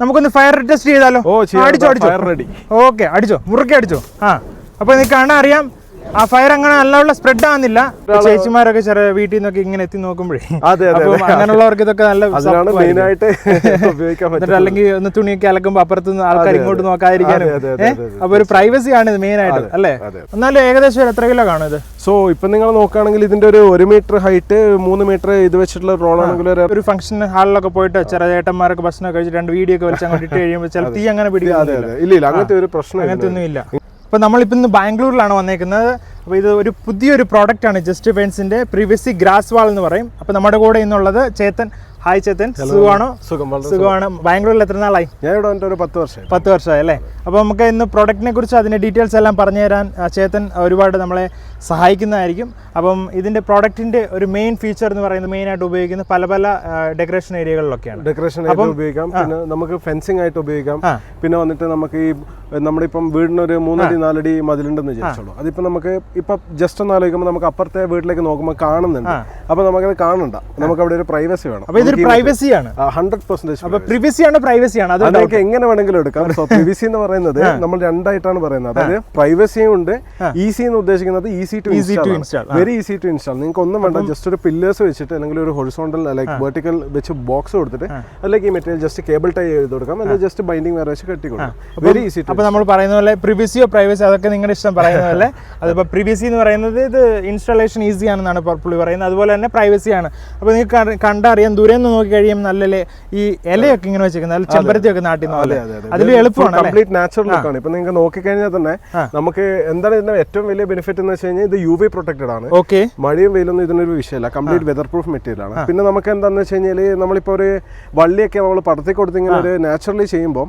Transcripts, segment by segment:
നമുക്കൊന്ന് fire test ചെയ്താലോ. അടിച്ചോ അടിച്ചോ. ഓക്കെ അടിച്ചോ മുറുക്കി അടിച്ചോ ആ അപ്പൊ നിങ്ങൾക്ക് കാണാൻ അറിയാം ആ ഫയർ അങ്ങനെ നല്ലവണ്ണം സ്പ്രെഡ് ആവുന്നില്ല. ചേച്ചിമാരൊക്കെ ചെറിയ വീട്ടിൽ നിന്നൊക്കെ ഇങ്ങനെ എത്തി നോക്കുമ്പോഴേ. അങ്ങനെയുള്ളവർക്ക് ഇതൊക്കെ നല്ല. മെയിൻ ആയിട്ട് ഉപയോഗിക്കാൻ അല്ലെങ്കിൽ ഒന്ന് തുണിയൊക്കെ അലക്കുമ്പോ അപ്പുറത്ത് നിന്ന് ആൾക്കാർ ഇങ്ങോട്ട്. നോക്കാതിരിക്കാനും. അപ്പൊ ഒരു പ്രൈവസി ആണ് ഇത് മെയിൻ ആയിട്ട് അല്ലേ. എന്നാലും ഏകദേശം എത്ര കിലോ കാണും ഇത്? സോ ഇപ്പൊ നിങ്ങൾ നോക്കുകയാണെങ്കിൽ ഇതിന്റെ ഒരു ഒരു മീറ്റർ ഹൈറ്റ് മൂന്ന് മീറ്റർ ഇത് വെച്ചിട്ടുള്ള റോൾ ആണെങ്കിൽ ഒരു ഫംഗ്ഷൻ ഹാളിലൊക്കെ പോയിട്ട് ചെറിയ ചേട്ടന്മാരൊക്കെ ഭക്ഷണം കഴിച്ചിട്ട് രണ്ട് വീഡിയോ ഒക്കെ വെച്ചിട്ട് അങ്ങോട്ട് ഇട്ട് കഴിയുമ്പോൾ ചില തീ അങ്ങനെ പിടിക്കാതെ ഇല്ല ഇല്ല. അങ്ങനത്തെ ഒരു പ്രശ്നം അങ്ങനത്തെ ഒന്നും ഇല്ല അപ്പോൾ നമ്മളിപ്പോൾ ഇന്ന് ബാംഗ്ലൂരിലാണ് വന്നേക്കുന്നത്. അപ്പോൾ ഇത് ഒരു പുതിയൊരു പ്രോഡക്റ്റാണ് ജസ്റ്റ് പെയിൻസിന്റെ പ്രീവിയസ്ലി ഗ്രാസ് വാൾ എന്ന് പറയും. അപ്പോൾ നമ്മുടെ കൂടെ ഇന്നുള്ളത് ചേത്തൻ ഹായ് ചേത്തൻ സുഖമാണോ? സുഖം സുഖമാണ്. ബാംഗ്ലൂരിൽ എത്ര നാളായി? ഞാൻ ഇവിടെ വന്നിട്ട് ഒരു പത്ത് വർഷം പത്ത് വർഷമായി അല്ലേ? അപ്പോൾ നമുക്ക് ഇന്ന് പ്രൊഡക്റ്റിനെ കുറിച്ച് അതിന്റെ ഡീറ്റെയിൽസ് എല്ലാം പറഞ്ഞു തരാൻ ചേത്തൻ ഒരുപാട് നമ്മളെ സഹായിക്കുന്നതായിരിക്കും. അപ്പം ഇതിന്റെ പ്രോഡക്റ്റിന്റെ ഒരു മെയിൻ ഫീച്ചർ എന്ന് പറയുന്നത് മെയിനായിട്ട് ഉപയോഗിക്കുന്ന പല പല ഡെക്കറേഷൻ ഏരിയകളിലൊക്കെയാണ് ഡെക്കറേഷൻ ഏരിയ ഉപയോഗിക്കാം. പിന്നെ നമുക്ക് ഫെൻസിങ് ആയിട്ട് ഉപയോഗിക്കാം. പിന്നെ വന്നിട്ട് നമുക്ക് ഈ നമ്മളിപ്പം വീടിനൊരു മൂന്നടി നാലടി മതിലുണ്ടെന്ന് വിചാരിച്ചോളൂ. അതിപ്പോ നമുക്ക് ഇപ്പൊ ജസ്റ്റ് ഒന്ന് ആലോചിക്കുമ്പോൾ നമുക്ക് അപ്പുറത്തെ വീട്ടിലേക്ക് നോക്കുമ്പോൾ കാണുന്നുണ്ട്. അപ്പോൾ നമുക്കത് കാണണ്ട. നമുക്ക് അവിടെ ഒരു പ്രൈവസി വേണം. പ്രൈവസിയാണ് ഹൺഡ്രഡ് പെർസെന്റേജ് പ്രിവസിയാണ് പ്രൈവസിയാണ് അതൊക്കെ എങ്ങനെ വേണമെങ്കിലും എടുക്കാം. സോ പിവിസി എന്ന് പറയുന്നത് നമ്മൾ രണ്ടായിട്ടാണ് പറയുന്നത്. അതായത് പ്രൈവസിയും ഉണ്ട് ഈസി എന്ന് ഉദ്ദേശിക്കുന്നത് easy to easy to install very easy to install നിങ്ങൾക്ക് ഒന്നും വേണ്ട ജസ്റ്റ് ഒരു പില്ലേഴ്സ് വെച്ചിട്ട് അല്ലെങ്കിൽ ഒരു ഹൊറിസോണ്ടൽ ലൈക്ക് വെർട്ടിക്കൽ വെച്ച് ബോക്സ് കൊടുത്തിട്ട് അതിലേക്ക് ഈ മെറ്റീരിയൽ ജസ്റ്റ് കേബിൾ ടൈ ചെയ്ത് കൊടുക്കാം. അല്ലെങ്കിൽ ജസ്റ്റ് ബൈൻഡിങ് വേറെ വെച്ച് കെട്ടി കൊടുക്കാം. വെരി ഈസി അപ്പോൾ നമ്മൾ പറയുന്ന പോലെ പ്രിവിസിയോ പ്രൈവസി അതൊക്കെ നിങ്ങളുടെ ഇഷ്ടം പറയുന്ന പോലെ. അതിപ്പോൾ പ്രിവിസി എന്ന് പറയുന്നത് ഇത് ഇൻസ്റ്റാളേഷൻ ഈസി ആണെന്നാണ് പുള്ളി പറയുന്നത്. അതുപോലെ തന്നെ പ്രൈവസി ആണ്. അപ്പോൾ നിങ്ങൾക്ക് കണ്ട- കണ്ടറിയാം ദൂരെ നിന്ന് നോക്കി കഴിയുമ്പോൾ നല്ല ഈ ഇലയൊക്കെ ഇങ്ങനെ വെച്ചിരിക്കുന്നത് നല്ല ചെമ്പരത്തിയൊക്കെ നാട്ടിൽ നിന്ന് അതിൽ എളുപ്പമാണ് കംപ്ലീറ്റ് നാച്ചുറൽ ലുക്കാണ് ഇപ്പൊ നിങ്ങൾക്ക് നോക്കിക്കഴിഞ്ഞാൽ തന്നെ നമുക്ക് എന്താണ് ഇതിന്റെ ഏറ്റവും വലിയ ബെനിഫിറ്റ് എന്ന് വെച്ച് കഴിഞ്ഞാൽ ഇത് യു വി പ്രൊട്ടക്റ്റഡ് ആണ്. ഓക്കെ മഴയും വെയിലൊന്നും ഇതിനൊരു വിഷയമല്ല. കംപ്ലീറ്റ് വെതർ പ്രൂഫ് മെറ്റീരിയൽ ആണ്. പിന്നെ നമുക്ക് എന്താണെന്ന് വെച്ച് കഴിഞ്ഞാൽ നമ്മളിപ്പോ ഒരു വള്ളിയൊക്കെ നമ്മൾ പടത്തി കൊടുത്ത് ഇങ്ങനെ ഒരു നാച്ചുറലി ചെയ്യുമ്പോൾ.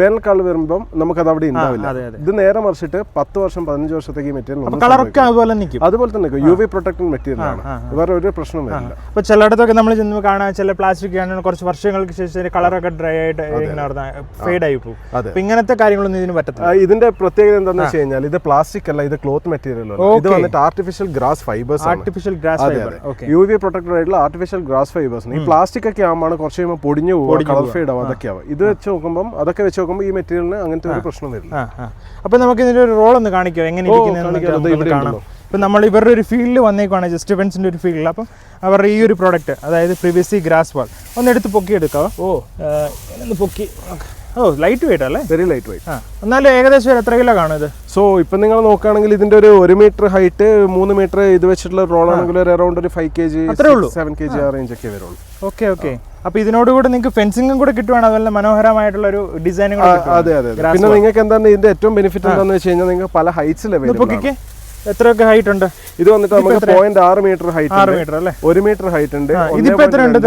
വേനൽക്കാലം വരുമ്പോൾ നമുക്ക് അത് അവിടെ ഉണ്ടാവില്ല. ഇത് നേരെ മറിച്ചിട്ട് പത്ത് വർഷം പതിനഞ്ച് വർഷത്തേക്ക് മെറ്റീരിയൽ കളറൊക്കെ അതുപോലെ നിൽക്കും അതുപോലെ തന്നെ യു വി പ്രൊട്ടക്റ്റഡ് മെറ്റീരിയൽ ആണ്. വേറെ ഒരു പ്രശ്നം വരില്ല. ചിലയിടത്തൊക്കെ നമ്മൾ ചെന്ന് കാണാൻ ചില പ്ലാസ്റ്റിക് ആണ് കുറച്ച് വർഷങ്ങൾക്ക് ശേഷം കളറൊക്കെ ഡ്രൈ ആയിട്ട് ഇങ്ങനെ ഫെയ്ഡ് ആയി പോകും. അതെ. അപ്പോൾ ഇങ്ങനത്തെ കാര്യങ്ങളൊന്നും ഇതിന് പറ്റത്തില്ല. ഇതിന്റെ പ്രത്യേകത എന്താണെന്ന് വെച്ച് കഴിഞ്ഞാൽ ഇത് പ്ലാസ്റ്റിക് അല്ല ഇത് ക്ലോത്ത് മെറ്റീരിയൽ ഇത് വന്നിട്ട് artificial grass fibres artificial grass fibres fibre UV V പ്രൊട്ടക്റ്റഡ് ആയിട്ടുള്ള ആർട്ടിഫിഷ്യൽ ഗ്രാസ് ഫൈബേഴ്സ് ഈ പ്ലാസ്റ്റിക് ഒക്കെ ആകുമ്പോൾ കുറച്ച് കഴിയുമ്പോൾ പൊടിഞ്ഞു പോകും കളർ ഫെയ്ഡ് ആവും അതൊക്കെ ആവും ഇത് വെച്ച് നോക്കുമ്പോൾ അതൊക്കെ വെച്ച് നോക്കുമ്പോൾ ഈ മെറ്റീരിയലിന് അങ്ങനത്തെ ഒരു പ്രശ്നം വരില്ല. ആ നമുക്ക് ഇതിന്റെ ഒരു റോൾ ഒന്ന് കാണിക്കോ. എങ്ങനെ ഇപ്പം നമ്മൾ ഇവരുടെ ഒരു ഫീൽഡിൽ വന്നേക്കുവാണ് ജസ്റ്റ് ഒരു ഫീൽഡിൽ അപ്പം അവരുടെ ഈ ഒരു പ്രോഡക്റ്റ് അതായത് പ്രിവിസി ഗ്രാസ് വാൾ ഒന്ന് എടുത്ത് പൊക്കി എടുക്കാം ഓ ഒന്ന് പൊക്കി. ഓ ലൈറ്റ് വെയിറ്റ് അല്ലേ? വെരി ലൈറ്റ് വെയിറ്റ് ആ എന്നാലും ഏകദേശം എത്ര കിലോ കാണും ഇത്? സോ ഇപ്പം നിങ്ങൾ നോക്കുകയാണെങ്കിൽ ഇതിന്റെ ഒരു ഒരു മീറ്റർ ഹൈറ്റ് മൂന്ന് മീറ്റർ ഇത് വെച്ചിട്ടുള്ള റോൾ ആണെങ്കിൽ ഒരു അറൗണ്ട് ഒരു ഫൈവ് കെ ജി അത്രേ ഉള്ളൂ. സെവൻ കെ ജി ആ റേഞ്ച് ഒക്കെ വരുള്ളൂ. ഓക്കെ ഓക്കെ അപ്പോൾ ഇതിനോടുകൂടി നിങ്ങൾക്ക് ഫെൻസിംഗും കൂടെ കിട്ടുവാണ് അതുപോലെ മനോഹരമായിട്ടുള്ള ഒരു ഡിസൈനും അതെ അതെ പിന്നെ നിങ്ങൾക്ക് എന്താണ് ഇതിന്റെ ഏറ്റവും ബെനിഫിറ്റ് എന്താണെന്ന് വെച്ച് കഴിഞ്ഞാൽ നിങ്ങൾക്ക് പല ഹൈറ്റ്സ് ലെവലിൽ എത്രയൊക്കെ ഹൈറ്റ് ഉണ്ട്? ഇത് വന്നിട്ട് നമുക്ക് പോയിന്റ് ആറ് മീറ്റർ ഹൈറ്റ് ആറ് മീറ്റർ അല്ലേ? ഒരു മീറ്റർ ഹൈറ്റ് ഉണ്ട്. ഇതിപ്പോ എത്ര ഉണ്ട്?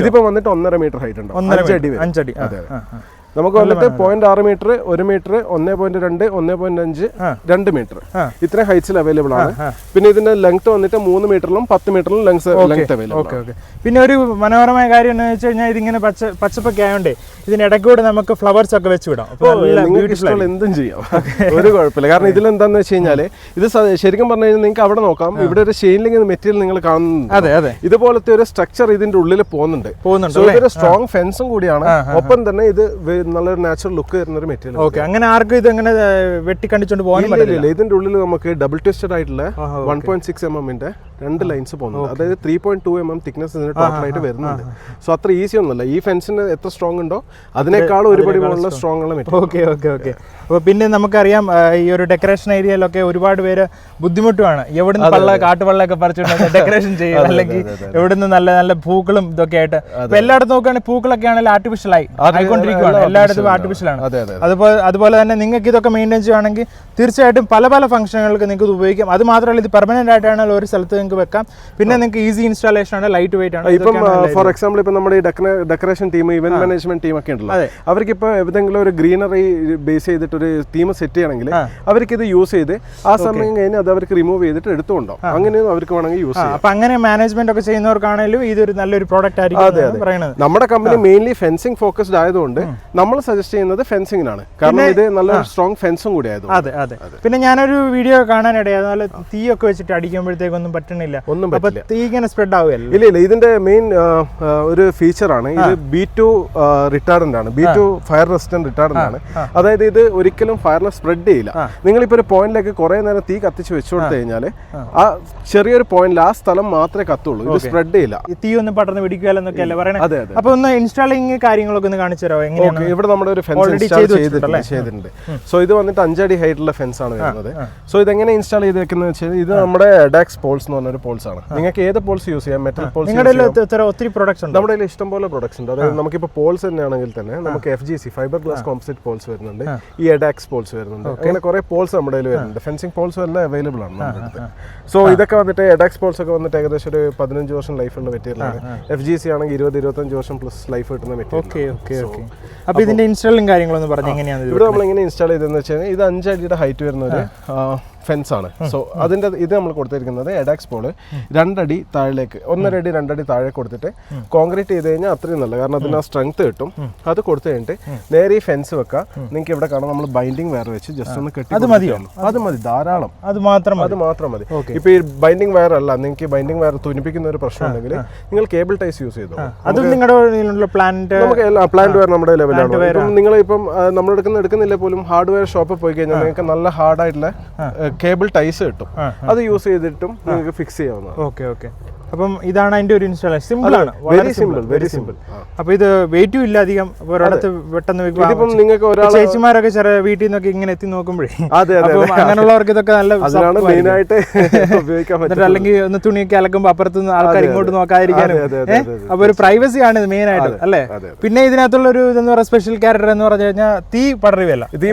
ഇതിപ്പോ വന്നിട്ട് ഒന്നര മീറ്റർ ഹൈറ്റ് ഉണ്ട്. ഒന്നര അഞ്ചടി അഞ്ചടി. അതെ. നമുക്ക് വന്നിട്ട് പോയിന്റ് ആറ് മീറ്റർ ഒരു മീറ്റർ ഒന്ന് പോയിന്റ് രണ്ട് ഒന്ന് പോയിന്റ് അഞ്ച്. രണ്ട് മീറ്റർ. ഇത്രയും ഹൈറ്റ്സിൽ അവൈലബിൾ ആണ്. പിന്നെ ഇതിന്റെ ലെങ്ത് വന്നിട്ട് മൂന്ന് മീറ്ററിലും പത്ത് മീറ്ററിലും length length available okay okay പിന്നെ ഒരു മനോഹരമായ കാര്യം എന്ന് വെച്ച് കഴിഞ്ഞാൽ ഇതിങ്ങനെ പച്ച പച്ചപ്പൊക്കെ ആയതുകൊണ്ട് ഇതിന് ഇടയ്ക്കൂടെ നമുക്ക് ഫ്ലവേഴ്സ് ഒക്കെ വെച്ച് വിടാം. ഇഷ്ടമുള്ള എന്തും ചെയ്യാം. ഒരു കുഴപ്പമില്ല. കാരണം ഇതിൽ എന്താണെന്ന് വെച്ച് കഴിഞ്ഞാൽ ഇത് ശരിക്കും പറഞ്ഞു കഴിഞ്ഞാൽ നിങ്ങൾക്ക് അവിടെ നോക്കാം. ഇവിടെ ഒരു ഷെയിൻലിംഗ് മെറ്റീരിയൽ നിങ്ങൾ കാണുന്നുണ്ട്. അതെ അതെ. ഇതുപോലത്തെ ഒരു സ്ട്രക്ചർ ഇതിന്റെ ഉള്ളിൽ പോകുന്നുണ്ട്. പോകുന്നുണ്ട് ഇതൊരു സ്ട്രോങ് ഫെൻസും കൂടിയാണ്. ഒപ്പം തന്നെ ഇത് നല്ലൊരു നാച്ചുറൽ ലുക്ക് തരുന്ന ഒരു മെറ്റീരിയൽ ഓക്കെ അങ്ങനെ ആർക്കും ഇത് അങ്ങനെ വെട്ടി കണ്ടിച്ചോണ്ട് പോകാൻ പറ്റില്ല ഇതിന്റെ ഉള്ളിൽ നമുക്ക് ഡബിൾ ട്വിസ്റ്റഡ് ആയിട്ടുള്ള വൺ പോയിന്റ് സിക്സ് എം എമ്മിന്റെ രണ്ട് ലൈൻസ് പോകുന്നുണ്ട്. അതായത് three point two M M thickness ഇതിന് വരുന്നുണ്ട്. സോ അത്ര ഈസി ഒന്നുമല്ല. ഈ ഫെൻസിന് എത്ര സ്ട്രോങ് ഉണ്ടോ അതിനേക്കാളും ഒരുപടി മുകളിൽ സ്ട്രോങ് ഉള്ള മെറ്റീരിയൽ ഓക്കെ ഓക്കെ ഓക്കെ അപ്പോൾ പിന്നെ നമുക്കറിയാം ഈ ഒരു ഡെക്കറേഷൻ ഏരിയയിലൊക്കെ ഒരുപാട് പേര് ബുദ്ധിമുട്ടുമാണ് എവിടുന്ന് പള്ള കാട്ടുപള്ളൊക്കെ പറിച്ചുകൊണ്ട് ഡെക്കറേഷൻ ചെയ്യുക അല്ലെങ്കിൽ എവിടുന്ന് നല്ല നല്ല പൂക്കളും ഇതൊക്കെ ആയിട്ട്. എല്ലായിടത്തും നോക്കുകയാണെങ്കിൽ പൂക്കളൊക്കെ ആണെങ്കിൽ ആർട്ടിഫിഷ്യൽ ആയി ആയിക്കൊണ്ടിരിക്കുകയാണ് എല്ലായിടത്തും ആർട്ടിഫിഷ്യൽ ആണ്. അതെ അതെ അതുപോലെ അതുപോലെ തന്നെ നിങ്ങൾക്ക് ഇതൊക്കെ മെയിന്റെയിൻ ചെയ്യുകയാണെങ്കിൽ തീർച്ചയായിട്ടും പല പല ഫംഗ്ഷനുകൾക്ക് നിങ്ങൾക്ക് ഇത് ഉപയോഗിക്കാം. അത് മാത്രമല്ല ഇത് പെർമനന്റ് ആയിട്ടാണെങ്കിൽ ഒരു സ്ഥലത്ത് നിങ്ങൾക്ക് വെക്കാം. പിന്നെ നിങ്ങൾക്ക് ഈസി ഇൻസ്റ്റാളേഷൻ ആണ് ലൈറ്റ് വെയിറ്റ് ആണ് ഇപ്പം ഫോർ എക്സാമ്പിൾ ഇപ്പം നമ്മുടെ ഈ decoration team event management team ഒക്കെ ഉണ്ടല്ലോ. അവർക്ക് ഇപ്പോൾ ഏതെങ്കിലും ഒരു ഗ്രീനറി ബേസ് ചെയ്തിട്ട് ഒരു തീം സെറ്റ് ചെയ്യണമെങ്കിൽ അവർക്ക് ഇത് യൂസ് ചെയ്ത് ആ സമയം കഴിഞ്ഞ് അത് അവർക്ക് റിമൂവ് ചെയ്തിട്ട് എടുത്തുകൊണ്ടോ? അങ്ങനെയും അവർക്ക് വേണമെങ്കിൽ യൂസ് ചെയ്യാം. അപ്പൊ അങ്ങനെ മാനേജ്മെന്റ് ഒക്കെ ചെയ്യുന്നവർക്കാണെങ്കിലും ഇതൊരു നല്ലൊരു പ്രോഡക്റ്റ് ആയിരിക്കും നമ്മുടെ കമ്പനി മെയിൻലി ഫെൻസിംഗ് ഫോക്കസ്ഡ് ആയതുകൊണ്ട് നമ്മൾ സജസ്റ്റ് ചെയ്യുന്നത് ഫെൻസിങ്ങിനാണ് കാരണം ഇത് നല്ല സ്ട്രോങ് ഫെൻസും കൂടി ആയതുകൊണ്ട് അതെ അതെ. പിന്നെ ഞാനൊരു വീഡിയോ കാണാനിടയായി നല്ല തീയൊക്കെ വെച്ചിട്ട് അടിക്കുമ്പോഴത്തേക്കൊന്നും പറ്റണില്ല. പറ്റണില്ല ഒന്നും തീ ഇങ്ങനെ സ്പ്രെഡ് ആവുകയല്ലോ? ഇല്ല ഇല്ല. ഇതിന്റെ മെയിൻ ഒരു ഫീച്ചറാണ് ഇത് ബി ടു റിട്ടാർഡന്റ് ആണ് B two fire resistant retardant ആണ് അതായത് ഇത് ഒരിക്കലും ഫയറിനെ സ്പ്രെഡ് ചെയ്യില്ല. നിങ്ങളിപ്പോ ഒരു പോയിന്റിലേക്ക് കുറെ നേരം തീ കത്തിച്ച് വെച്ചു കൊടുത്തു കഴിഞ്ഞാൽ ആ. ചെറിയൊരു പോയിന്റിൽ ആ സ്ഥലം മാത്രമേ കത്തുള്ളൂ. ഇത് സ്പ്രെഡ് ചെയ്യില്ല. തീ ഒന്നും പടർന്ന് പിടിക്കുകയല്ലെന്നൊക്കെ അല്ലേ പറയണേ? അപ്പൊ ഒന്ന് ഇൻസ്റ്റാളിങ് കാര്യങ്ങളൊക്കെ ഒന്ന് കാണിച്ചു തരാമോ എങ്ങനെയാണ്? ഇവിടെ നമ്മുടെ ഒരു ഫെൻസ് ചെയ്തിട്ടുണ്ട്. ചെയ്തിട്ടുണ്ട് സോ ഇത് വന്നിട്ട് അഞ്ചടി ഹൈറ്റുള്ള ഫെൻസ് ആണ് വരുന്നത്. സോ ഇത് എങ്ങനെ ഇൻസ്റ്റാൾ ചെയ്ത് വെക്കുന്നത് വെച്ചാൽ ഇത് നമ്മുടെ ഡാക്സ് പോൾസ് എന്ന് പറഞ്ഞൊരു പോൾസ് ആണ്. നിങ്ങൾക്ക് ഏത് പോൾസ് യൂസ് ചെയ്യാം? മെറ്റൽ പോൾസ് ഒത്തിരി പ്രൊഡക്ട്സ് ഉണ്ട്. നമ്മുടെ കയ്യിൽ ഇഷ്ടംപോലെ പ്രൊഡക്ട്സ് ഉണ്ട്. അതായത് നമുക്കിപ്പോൾ പോൾസ് തന്നെയാണെങ്കിൽ തന്നെ നമുക്ക് F G C fibre glass composite poles വരുന്നുണ്ട്. ഈ എഡാക്സ് പോൾസ് വരുന്നുണ്ട്. അങ്ങനെ കുറെ പോൾസ് നമ്മുടെ കയ്യിൽ വരുന്നുണ്ട്. ഫെൻസിങ് പോൾസ് എല്ലാം അവൈലബിൾ ആണ് നമ്മുടെ അടുത്ത്. സോ ഇതൊക്കെ വന്നിട്ട് എഡാക്സ് പോൾസ് ഒക്കെ വന്നിട്ട് ഏകദേശം ഒരു പതിനഞ്ച് വർഷം ലൈഫ് ലൈഫുള്ള മെറ്റീരിയലാണ് എഫ് ജി സി ആണെങ്കിൽ ഇരുപത് ഇരുപത്തഞ്ച് വർഷം പ്ലസ് ലൈഫ് കിട്ടുന്ന മെറ്റീരിയൽ അപ്പൊ ഇതിന്റെ ഇൻസ്റ്റാളിങ് കാര്യങ്ങളൊന്നും പറഞ്ഞു എങ്ങനെയാണ് ഇവിടെ നമ്മൾ എങ്ങനെ ഇൻസ്റ്റാൾ ചെയ്തതെന്ന് വെച്ചാൽ ഇത് അഞ്ചടിയുടെ ഹൈറ്റ് വരുന്ന ഒരു ഫെൻസ് ആണ്. സോ അതിന്റെ ഇത് നമ്മൾ കൊടുത്തിരിക്കുന്നത് എഡാക്സ് പോൾ രണ്ടടി താഴേക്ക് ഒന്നര അടി രണ്ടടി താഴെ കൊടുത്തിട്ട് കോൺക്രീറ്റ് ചെയ്ത് കഴിഞ്ഞാൽ അത്രയും നല്ല കാരണം അതിന് ആ സ്ട്രെങ്ത് കിട്ടും. അത് കൊടുത്തു കഴിഞ്ഞിട്ട് നേരെ ഈ ഫെൻസ് വെക്കാം. നിങ്ങൾക്ക് ഇവിടെ കാണാം നമ്മൾ ബൈൻഡിങ് വയർ വെച്ച് ജസ്റ്റ് ഒന്ന് കെട്ടി അത് മതിയോ? അത് മതി ധാരാളം. അത് മാത്രം മതി. അത് മാത്രം മതി. ഇപ്പൊ ഈ ബൈൻഡിങ് വയർ അല്ല നിങ്ങൾക്ക് ബൈൻഡിങ് വയർ തുനിപ്പിക്കുന്ന ഒരു പ്രശ്നം ഉണ്ടെങ്കിൽ നിങ്ങൾ കേബിൾ ടൈസ് യൂസ് ചെയ്തു അത് നിങ്ങളുടെ പ്ലാന്റ് നമുക്ക് പ്ലാന്റ് വയർ നമ്മുടെ ലെവലാണ് നിങ്ങൾ ഇപ്പം നമ്മൾ എടുക്കുന്ന എടുക്കുന്നില്ല പോലും ഹാർഡ്വെയർ ഷോപ്പിൽ പോയി കഴിഞ്ഞാൽ നിങ്ങൾക്ക് നല്ല ഹാർഡായിട്ടുള്ള കേബിൾ ടൈസ് കിട്ടും. അത് യൂസ് ചെയ്തിട്ടും നിങ്ങൾക്ക് ഫിക്സ് ചെയ്യാവുന്നതാണ്. Okay okay. അപ്പം ഇതാണ് അതിന്റെ ഒരു ഇൻസ്റ്റാളേഷൻ സിമ്പിൾ ആണ്. വെരി സിമ്പിൾ വെരി സിമ്പിൾ അപ്പൊ ഇത് വെയിറ്റും ഇല്ല അധികം. ഒരിടത്ത് പെട്ടെന്ന്. ഇതിപ്പം നിങ്ങൾക്ക് ഒരാൾ ചേച്ചിമാരൊക്കെ ചെറിയ വീട്ടിൽ നിന്നൊക്കെ ഇങ്ങനെ എത്തി നോക്കുമ്പോഴേ. അതെ അങ്ങനെയുള്ളവർക്ക് ഇതൊക്കെ നല്ല അതിനാണ് മെയിൻ ആയിട്ട് ഉപയോഗിക്കാൻ പറ്റും അല്ലെങ്കിൽ ഒന്ന് തുണിയൊക്കെ അലക്കുമ്പോ അപ്പുറത്ത് ആൾക്കാർ ഇങ്ങോട്ട് നോക്കാതിരിക്കാനും. അപ്പൊ ഒരു പ്രൈവസി ആണ് ഇത് മെയിൻ ആയിട്ട് അല്ലേ? പിന്നെ ഇതിനകത്തുള്ള ഒരു ഇതെന്ന് പറയുക സ്പെഷ്യൽ ക്യാരക്ടർ എന്ന് പറഞ്ഞു കഴിഞ്ഞാൽ തീ പടരുകയല്ല. തീ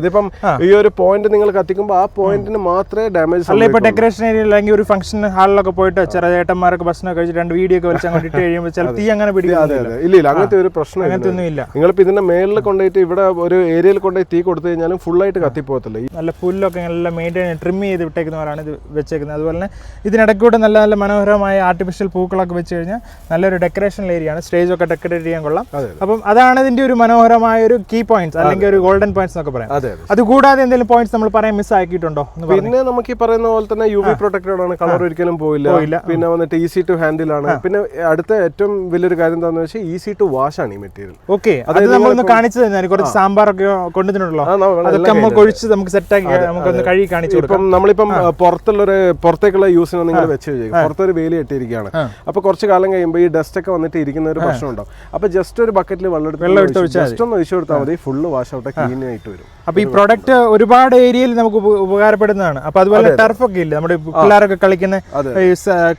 ഇതിപ്പം ഈ ഒരു പോയിന്റ് നിങ്ങൾ കത്തിക്കുമ്പോൾ ആ പോയിന്റിന് മാത്രമേ ഡാമേജ് അല്ല ഇപ്പൊ ഡെക്കറേഷൻ ഏരിയ അല്ലെങ്കിൽ ഒരു ഫംഗ്ഷൻ ഹാളിലൊക്കെ പോയിട്ട് ചെറിയ ചേട്ടന്മാരൊക്കെ ഭക്ഷണം കഴിച്ച് രണ്ട് വീഡിയോ ഒക്കെ വലിച്ച് അങ്ങോട്ട് ഇട്ട് കഴിയുമ്പോൾ ചില തീ അങ്ങനെ പിടിക്കാതെ ഇല്ല ഇല്ല അങ്ങനത്തെ ഒരു പ്രശ്നം അങ്ങനത്തെ ഒന്നും ഇല്ല നിങ്ങളിപ്പോ ഇതിന്റെ മേളിൽ കൊണ്ടുപോയിട്ട് ഇവിടെ ഒരു ഏരിയയിൽ കൊണ്ടുപോയി തീ കൊടുത്തു കഴിഞ്ഞാലും ഫുൾ ആയിട്ട് കത്തിപ്പോകത്തില്ല നല്ല പുല്ലൊക്കെ നല്ല മെയിന്റെയിൻ ട്രിം ചെയ്ത് വിട്ടേക്കുന്നവരാണ് ഇത് വെച്ചേക്കുന്നത്. അതുപോലെ തന്നെ ഇതിനിടയ്ക്കൂടെ നല്ല നല്ല മനോഹരമായ ആർട്ടിഫിഷ്യൽ പൂക്കളൊക്കെ വെച്ച് കഴിഞ്ഞാൽ നല്ലൊരു ഡെക്കറേഷൻ ഏരിയയാണ് സ്റ്റേജ് ഒക്കെ ഡെക്കറേറ്റ് ചെയ്യാൻ കൊള്ളാം. അപ്പം അതാണ് ഇതിന്റെ ഒരു മനോഹരമായ ഒരു കീ പോയിന്റ്സ് അല്ലെങ്കിൽ ഒരു ഗോൾഡൻ പോയിന്റ്സ് എന്നൊക്കെ പറയാം. അത് കൂടാതെ എന്തെങ്കിലും പോയിന്റ്സ് നമ്മൾ പറയാൻ മിസ് ആക്കിയിട്ടുണ്ടോ പിന്നെ നമുക്ക് ഈ പറയുന്ന പോലെ തന്നെ യു വി പ്രൊട്ടക്റ്റഡ് ആണ്. കളർ ഒരിക്കലും പോയില്ല. പിന്നെ വന്നിട്ട് ഈസി ടു ഹാൻഡിൽ ആണ്. പിന്നെ അടുത്ത ഏറ്റവും വലിയൊരു കാര്യം എന്താണെന്ന് വെച്ചാൽ ഈസി ടു വാഷ് ആണ് ഈ മെറ്റീരിയൽ ഓക്കെ അത് നമ്മളൊന്ന് കാണിച്ചു തന്നെ കുറച്ച് സാമ്പാറൊക്കെ കൊണ്ടുവന്നിട്ടുണ്ടല്ലോ. അതൊക്കെ നമുക്ക് ഒഴിച്ച് നമുക്ക് സെറ്റാക്കി നമുക്കൊന്ന് കഴുകി കാണിച്ചു ഇപ്പം നമ്മളിപ്പം പുറത്തുള്ള പുറത്തുള്ളൊരു പുറത്തേക്കുള്ള യൂസിന് നിങ്ങൾ വെച്ച് വെച്ചേക്കും. പുറത്തൊരു വേലി ഇട്ടിരിക്കുകയാണ്. അപ്പൊ കുറച്ച് കാലം കഴിയുമ്പോൾ ഈ ഡസ്റ്റ് ഒക്കെ വന്നിട്ട് ഇരിക്കുന്ന ഒരു പ്രശ്നം ഉണ്ടാവും. അപ്പൊ ജസ്റ്റ് ഒരു ബക്കറ്റിൽ വെള്ളം എടുത്ത് ജസ്റ്റ് ഒന്ന് ഒഴിച്ചു കൊടുത്താൽ മതി. ഫുള്ള് വാഷ് ഔട്ട് ക്ലീൻ ആയിട്ട് വരും. അപ്പൊ ഈ പ്രൊഡക്റ്റ് ഒരുപാട് ഏരിയയിൽ നമുക്ക് ഉപകാരപ്പെടുന്നതാണ്. അപ്പൊ അതുപോലെ ടർഫ് ഒക്കെ ഇല്ല? നമ്മുടെ പിള്ളേരൊക്കെ കളിക്കുന്ന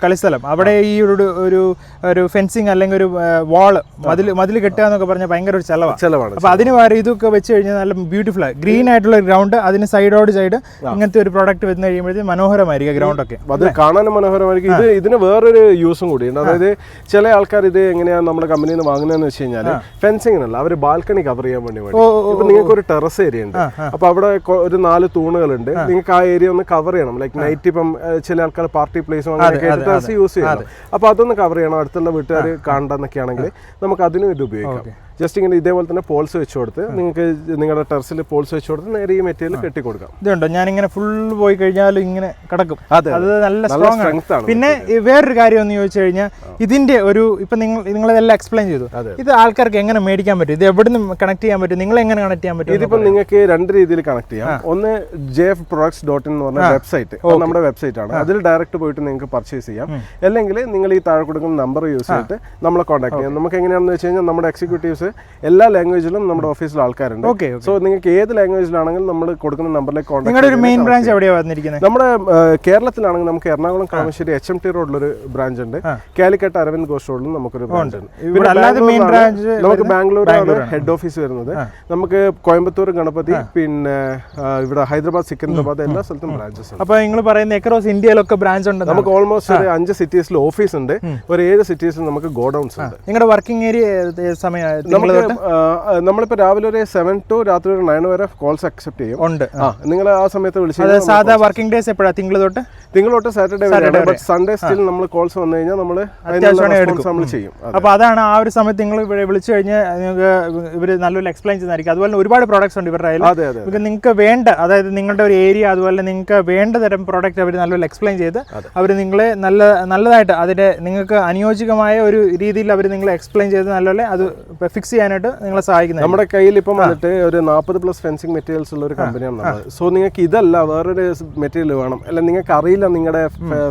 കളിസ്ഥലം. അവിടെ ഈ ഒരു ഒരു ഒരു ഫെൻസിങ് അല്ലെങ്കിൽ ഒരു വാൾ മതിൽ മതിൽ കെട്ടുക എന്നൊക്കെ പറഞ്ഞാൽ ഭയങ്കര ഒരു ചെലവാണ് ചെലവാണ് അപ്പൊ അതിന് വേറെ ഇതൊക്കെ വെച്ച് കഴിഞ്ഞാൽ നല്ല ബ്യൂട്ടിഫുൾ ഗ്രീൻ ആയിട്ടുള്ള ഒരു ഗ്രൗണ്ട് അതിന് സൈഡോട് സൈഡ് ഇങ്ങനത്തെ ഒരു പ്രോഡക്റ്റ് വരുന്ന കഴിയുമ്പോഴത്തേക്ക് മനോഹരമായിരിക്കും ഗ്രൗണ്ട് ഒക്കെ. അത് കാണാനും മനോഹരമായിരിക്കും. ഇത് ഇതിന് വേറൊരു യൂസും കൂടിയുണ്ട്. അതായത് ചില ആൾക്കാർ ഇത് എങ്ങനെയാണ് നമ്മുടെ കമ്പനിയിൽ നിന്ന് വാങ്ങുന്നതെന്ന് വെച്ച് കഴിഞ്ഞാൽ ഫെൻസിങ്ങിനല്ല അവർ ബാൽക്കണി കവർ ചെയ്യാൻ വേണ്ടി നിങ്ങൾക്ക് ഒരു ടെറസ് ഏരിയ ഉണ്ട്. അപ്പൊ അവിടെ ഒരു നാല് തൂണുകളുണ്ട്. നിങ്ങൾക്ക് ആ ഏരിയ ഒന്ന് കവർ ചെയ്യണം. ലൈക്ക് നൈറ്റ് ഇപ്പം ചില ആൾക്കാർ പാർട്ടി പ്ലേസും അങ്ങനെയൊക്കെ യൂസ് ചെയ്യണം. അപ്പൊ അതൊന്ന് കവർ ചെയ്യണം. അടുത്തുള്ള വീട്ടുകാർ കാണണ്ടെന്നൊക്കെ ആണെങ്കിൽ നമുക്ക് അതിനും ഇത് ഉപയോഗിക്കാം. ജസ്റ്റ് ഇങ്ങനെ ഇതേപോലെ തന്നെ പോൾസ് വെച്ച് കൊടുത്ത് നിങ്ങൾക്ക് നിങ്ങളുടെ ടെറസിൽ പോൾസ് വെച്ച് കൊടുത്ത് നേരെ ഈ മെറ്റീരിയൽ കെട്ടി കൊടുക്കാം. ഇതുണ്ടോ? ഇങ്ങനെ ഫുൾ പോയി കഴിഞ്ഞാലും ഇങ്ങനെ കിടക്കും. അതെ, നല്ല സ്ട്രോങ് ആണ്. പിന്നെ വേറൊരു കാര്യം എന്ന് ചോദിച്ചു കഴിഞ്ഞാൽ ഇതിന്റെ ഒരു ഇപ്പൊ നിങ്ങൾ നിങ്ങളെല്ലാം എക്സ്പ്ലെയിൻ ചെയ്തു. ഇത് ആൾക്കാർക്ക് എങ്ങനെ മേടിക്കാൻ പറ്റും? ഇത് എവിടുന്ന് കണക്ട് ചെയ്യാൻ പറ്റും? നിങ്ങൾ എങ്ങനെ കണക്ട് ചെയ്യാൻ പറ്റും? ഇതിപ്പോ നിങ്ങൾക്ക് രണ്ട് രീതിയിൽ കണക്ട് ചെയ്യാം. ഒന്ന് J F products dot in എന്ന് പറഞ്ഞ വെബ്സൈറ്റ് നമ്മുടെ വെബ്സൈറ്റ് ആണ്. അതിൽ ഡയറക്റ്റ് പോയിട്ട് നിങ്ങൾക്ക് പർച്ചേസ് ചെയ്യാം. അല്ലെങ്കിൽ നിങ്ങൾ ഈ താഴെ കൊടുക്കുന്ന നമ്പർ യൂസ് ചെയ്തിട്ട് നമ്മളെ കോൺടാക്ട് ചെയ്യാം. നമുക്ക് എങ്ങനെയാണെന്ന് വെച്ച് കഴിഞ്ഞാൽ നമ്മുടെ എക്സിക്യൂട്ടീവ്സ് എല്ലാ ലാംഗ്വേജിലും നമ്മുടെ ഓഫീസിൽ ആൾക്കാരുണ്ട്. ഓക്കെ സോ നിങ്ങൾക്ക് ഏത് ലാംഗ്വേജിലാണെങ്കിലും നമ്മൾ കൊടുക്കുന്ന നമ്പറിലേക്ക് നിങ്ങളുടെ കോൺടാക്ട് ഒരു മെയിൻ ബ്രാഞ്ച് എവിടെയാ വന്നിരിക്കുന്നത് നമ്മുടെ കേരളത്തിലാണെങ്കിൽ നമുക്ക് Ernakulam Kalamassery H M T റോഡിൽ ഒരു ബ്രാഞ്ച് ഉണ്ട്. കാലിക്കട്ട് അരവിന്ദ് ഘോഷ് റോഡിലും നമുക്കൊരു ബ്രാഞ്ച് ഉണ്ട്. നമുക്ക് ബാംഗ്ലൂരാണ് ഹെഡ് ഓഫീസ് വരുന്നത്. നമുക്ക് കോയമ്പത്തൂർ ഗണപതി പിന്നെ ഇവിടെ ഹൈദരാബാദ് സിക്കന്ദരാബാദ് എല്ലാ സ്ഥലത്തും ബ്രാഞ്ചസ് ഉണ്ട്. അപ്പൊ നിങ്ങൾ പറയുന്ന എക്രോസ് ഇന്ത്യയിലൊക്കെ ബ്രാഞ്ച് ഉണ്ട് നമുക്ക് ഓൾമോസ്റ്റ് ഒരു അഞ്ച് സിറ്റീസിൽ ഓഫീസ് ഉണ്ട്. ഒരു ഏഴ് സിറ്റീസിൽ നമുക്ക് ഗോഡൌൺസ് ഉണ്ട്. നിങ്ങളുടെ വർക്കിംഗ് ഏരിയ സമയം നമുക്ക് നമ്മളിപ്പോൾ രാവിലെ ഒരു സെവൻ ടു രാത്രി ഒരു നയൻ വരെ കോൾസ് അക്സെപ്റ്റ് ചെയ്യും. ഉണ്ട്. നിങ്ങൾ ആ സമയത്ത് വിളിച്ചു സാധാ വർക്കിംഗ് ഡേയ്സ് എപ്പോഴാണ് തിങ്കൾ തൊട്ട്? തിങ്കൾ തൊട്ട് സാറ്റർഡേ വരെ. ബട്ട് സൺഡേ സ്റ്റിൽ നമ്മൾ കോൾസ് വന്നു കഴിഞ്ഞാൽ നമ്മൾ നമ്മൾ ചെയ്യും. അപ്പൊ അപ്പോൾ അതാണ് ആ ഒരു സമയത്ത് നിങ്ങൾ ഇവിടെ വിളിച്ചു കഴിഞ്ഞാൽ നിങ്ങൾക്ക് ഇവർ നല്ലൊരു എക്സ്പ്ലെയിൻ ചെയ്യുന്നതായിരിക്കും. അതുപോലെ ഒരുപാട് പ്രോഡക്ട്സ് ഉണ്ട് ഇവരുടെ കയ്യിൽ അതെ അതെ നിങ്ങൾക്ക് നിങ്ങൾക്ക് വേണ്ട അതായത് നിങ്ങളുടെ ഒരു ഏരിയ അതുപോലെ നിങ്ങൾക്ക് വേണ്ട തരം പ്രോഡക്റ്റ് അവർ നല്ലൊരു എക്സ്പ്ലെയിൻ ചെയ്ത് അവർ നിങ്ങളെ നല്ല നല്ലതായിട്ട് അതിന്റെ നിങ്ങൾക്ക് അനുയോജ്യമായ ഒരു രീതിയിൽ അവർ നിങ്ങളെ എക്സ്പ്ലെയിൻ ചെയ്ത് നല്ലപോലെ അത് ഫിക്സ് ചെയ്യാനായിട്ട് നിങ്ങളെ സഹായിക്കുന്നത് നമ്മുടെ കയ്യിൽ ഇപ്പം വന്നിട്ട് ഒരു നാൽപ്പത് പ്ലസ് ഫെൻസിങ് മെറ്റീരിയൽസ് ഉള്ള ഒരു കമ്പനിയാണ് നമ്മൾ സോ നിങ്ങൾക്ക് ഇതല്ല വേറൊരു മെറ്റീരിയൽ വേണം. അല്ല നിങ്ങൾക്ക് അറിയില്ല നിങ്ങളുടെ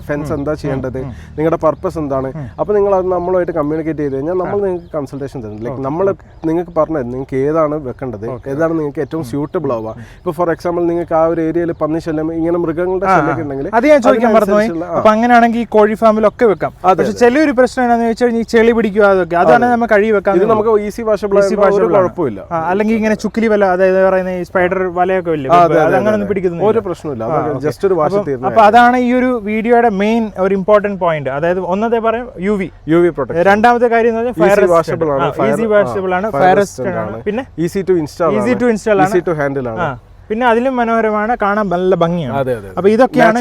ഫെൻസ് എന്താ ചെയ്യേണ്ടത് നിങ്ങളുടെ പർപ്പസ് എന്താണ്. അപ്പോൾ നിങ്ങൾ അത് നമ്മളുമായിട്ട് കമ്മ്യൂണിക്കേറ്റ് ചെയ്ത് കഴിഞ്ഞാൽ നമ്മൾ നിങ്ങൾക്ക് കൺസൾട്ടേഷൻ തരും. ലൈക്ക് നമ്മൾ നിങ്ങൾക്ക് പറഞ്ഞത് നിങ്ങൾക്ക് ഏതാണ് വെക്കേണ്ടത് ഏതാണ് നിങ്ങൾക്ക് ഏറ്റവും സ്യൂട്ടബിൾ ആവുക. ഇപ്പോൾ ഫോർ എക്സാമ്പിൾ നിങ്ങൾക്ക് ആ ഒരു ഏരിയയിൽ പന്നി ശല്യം ഇങ്ങനെ മൃഗങ്ങളുടെ ശല്യം ഉണ്ടെങ്കിൽ അത് ഞാൻ ചോദിക്കാൻ മറന്നുപോയി. അപ്പൊ അങ്ങനെയാണെങ്കിൽ ഈ കോഴി ഫാമിലൊക്കെ വെക്കാം. പക്ഷെ ചെറിയൊരു പ്രശ്നം എന്താണെന്ന് വെച്ചാൽ ചെളി പിടിക്കുക അതൊക്കെ അതാണ് നമ്മൾ കഴുകി വെക്കാൻ ഇത് നമുക്ക് ഈസി കുഴപ്പമില്ല. അല്ലെങ്കിൽ ഇങ്ങനെ ചുക്കിലി വല അതായത് പറയുന്ന സ്പൈഡർ വലയൊക്കെ ഇല്ലേ? അത് അങ്ങനെ ഒന്നും പിടിക്കുന്നില്ല. ഒരു പ്രശ്നമില്ല ജസ്റ്റ് ഒരു വാഷ തീർന്നു അപ്പൊ അതാണ് ഈ ഒരു വീഡിയോയുടെ മെയിൻ ഒരു ഇമ്പോർട്ടന്റ് പോയിന്റ് അതായത് ഒന്നത്തെ പറയും U V U V protect രണ്ടാമത്തെ കാര്യം എന്ന് പറഞ്ഞാൽ ഫയർ വാഷബിൾ ആണ്, ഈസി വാഷബിൾ ആണ്. ഫയർ ആണ്. പിന്നെ easy to install easy to install ആണ്. ഈസി ടു ഹാൻഡിൽ ആണ്. പിന്നെ അതിലും മനോഹരമാണ് കാണാൻ നല്ല ഭംഗിയാണ്. അപ്പൊ ഇതൊക്കെയാണ്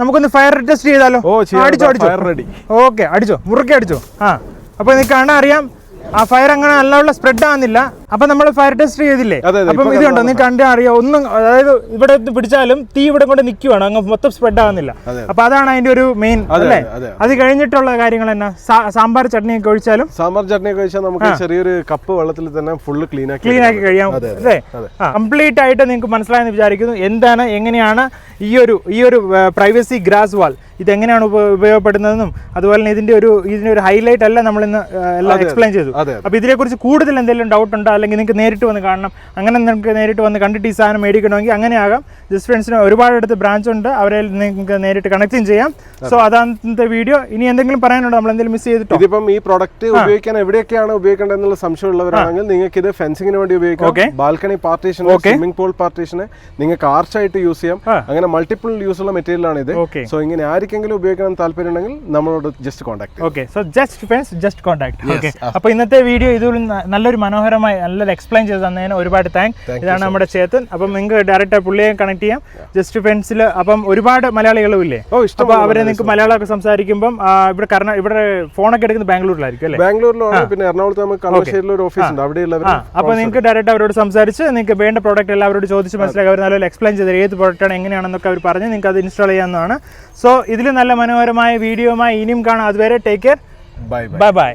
നമുക്കൊന്ന് ഫയർ ടെസ്റ്റ് ചെയ്താലോ. അടിച്ചോ അടിച്ചോ. ഓക്കെ അടിച്ചോ മുറുക്കെ അടിച്ചോ. ആ അപ്പൊ നിങ്ങൾക്ക് കാണാൻ അറിയാം ആ ഫയർ അങ്ങനെ നല്ലവണ്ണം സ്പ്രെഡ് ആവുന്നില്ല. അപ്പൊ നമ്മൾ ഫയർ ടെസ്റ്റ് ചെയ്തില്ലേ? അപ്പം ഇത് കണ്ടോ നീ കണ്ടാ. അറിയാം. ഒന്നും അതായത് ഇവിടെ പിടിച്ചാലും തീ ഇവിടെ കൊണ്ട് നിൽക്കുവാണ് അങ്ങ് മൊത്തം സ്പ്രെഡ് ആവുന്നില്ല. അപ്പൊ അതാണ് അതിന്റെ ഒരു മെയിൻ അതെ, അല്ലേ? അതെ. കഴിഞ്ഞിട്ടുള്ള കാര്യങ്ങൾ എന്നാ? സാമ്പാർ ചട്നി ഒക്കെ ഒഴിച്ചാലും? സാമ്പാർ ചട്നി ഒക്കെ ഒഴിച്ചാൽ നമുക്ക് ചെറിയൊരു കപ്പ് വെള്ളത്തിൽ തന്നെ ഫുള്ള് ക്ലീൻ ആക്കി ക്ലീൻ ആക്കി കഴിയാം. അല്ലേ. കംപ്ലീറ്റ് ആയിട്ട് നിങ്ങൾക്ക് മനസ്സിലായെന്ന് വിചാരിക്കുന്നു. എന്താണ് എങ്ങനെയാണ് ഈ ഒരു ഈ ഒരു പ്രൈവസി ഗ്രാസ് വാൾ? ഇത് എങ്ങനെയാണ് ഉപ- ഉപയോഗപ്പെടുന്നതെന്നും അതുപോലെ തന്നെ ഇതിന്റെ ഒരു ഇതിന്റെ ഒരു ഹൈലൈറ്റ് അല്ല നമ്മൾ ഇന്ന് എല്ലാം എക്സ്പ്ലെയിൻ ചെയ്തു. അപ്പൊ അപ്പോൾ ഇതിനെക്കുറിച്ച് കൂടുതൽ എന്തെങ്കിലും ഡൗട്ട് ഉണ്ടോ? അല്ലെങ്കിൽ നിങ്ങൾക്ക് നേരിട്ട് വന്ന് കാണണം. അങ്ങനെ നിങ്ങൾക്ക് നേരിട്ട് വന്ന് കണ്ടിട്ട് ഈ സാധനം മേടിക്കണമെങ്കിൽ അങ്ങനെ ആകാം ജസ്റ്റ് ഫ്രണ്ട്സിന് ഒരുപാട് അടുത്ത് ബ്രാഞ്ച് ഉണ്ട്. അവരെ നിങ്ങൾക്ക് നേരിട്ട് കണക്റ്റും ചെയ്യാം. സോ അതാണത്തെ വീഡിയോ ഇനി എന്തെങ്കിലും പറയാനുണ്ടോ? നമ്മൾ എന്തെങ്കിലും മിസ് ചെയ്തിട്ടോ? ഇതിപ്പം ഈ പ്രോഡക്റ്റ് ഉപയോഗിക്കാൻ എവിടെയൊക്കെയാണ് ഉപയോഗിക്കേണ്ടത് എന്നുള്ള സംശയമുള്ളവരാണെങ്കിൽ നിങ്ങൾക്ക് ഇത് ഫെൻസിങ്ങിന് വേണ്ടി ഉപയോഗിക്കാം. ബാൽക്കണി പാർട്ടീഷൻ സ്വിമ്മിംഗ് പൂൾ പാർട്ടീഷന് നിങ്ങൾക്ക് ആർച്ചായിട്ട് യൂസ് ചെയ്യാം. അങ്ങനെ മൾട്ടിപ്പിൾ യൂസ് ഉള്ള മെറ്റീരിയൽ ആണ് ഇത്. സോ ഇങ്ങനെ ആർക്കെങ്കിലും ഉപയോഗിക്കണം താല്പര്യം ഉണ്ടെങ്കിൽ നമ്മളോട് just contact okay so just friends just contact okay അപ്പോൾ ഇന്നത്തെ വീഡിയോ ഇതിൽ നല്ലൊരു മനോഹരമായി നല്ലൊരു എക്സ്പ്ലെയിൻ ചെയ്ത് തന്നതിന് ഒരുപാട് താങ്ക് ഇതാണ് നമ്മുടെ ചേത്തൻ അപ്പം നിങ്ങൾക്ക് ഡയറക്റ്റ് പുള്ളിയെ കണക്ട് ചെയ്യാം. ജസ്റ്റ് ഫ്രണ്ട്സിൽ അപ്പം ഒരുപാട് മലയാളികളും ഇല്ലേ? ഓ ഇഷ്ടം അപ്പോൾ അവരെ നിങ്ങൾക്ക് മലയാളമൊക്കെ സംസാരിക്കുമ്പം ഇവിടെ കർണ ഇവിടെ ഫോണൊക്കെ എടുക്കുന്നത് ബാംഗ്ലൂരിലായിരിക്കും അല്ലേ? ബാംഗ്ലൂരിലാണ് പിന്നെ എറണാകുളത്ത് നമുക്ക് കളമശ്ശേരിയിൽ ഒരു ഓഫീസ് ഉണ്ട്. അവിടെയുള്ളവർ അപ്പോൾ നിങ്ങൾക്ക് ഡയറക്റ്റ് അവരോട് സംസാരിച്ച് നിങ്ങൾക്ക് വേണ്ട പ്രോഡക്റ്റ് എല്ലാം അവരോട് ചോദിച്ച് മനസ്സിലാക്കി അവർ നല്ലപോലെ എക്സ്പ്ലെയിൻ ചെയ്ത് ഏത് പ്രോഡക്റ്റാണ് എങ്ങനെയാണെന്നൊക്കെ അവർ പറഞ്ഞ് നിങ്ങൾക്ക് അത് ഇൻസ്റ്റാൾ ചെയ്യാവുന്നതാണ്. സോ ഇതിൽ നല്ല മനോഹരമായ വീഡിയോയുമായി ഇനിയും കാണാം. അതുവരെ take care bye bye bye bye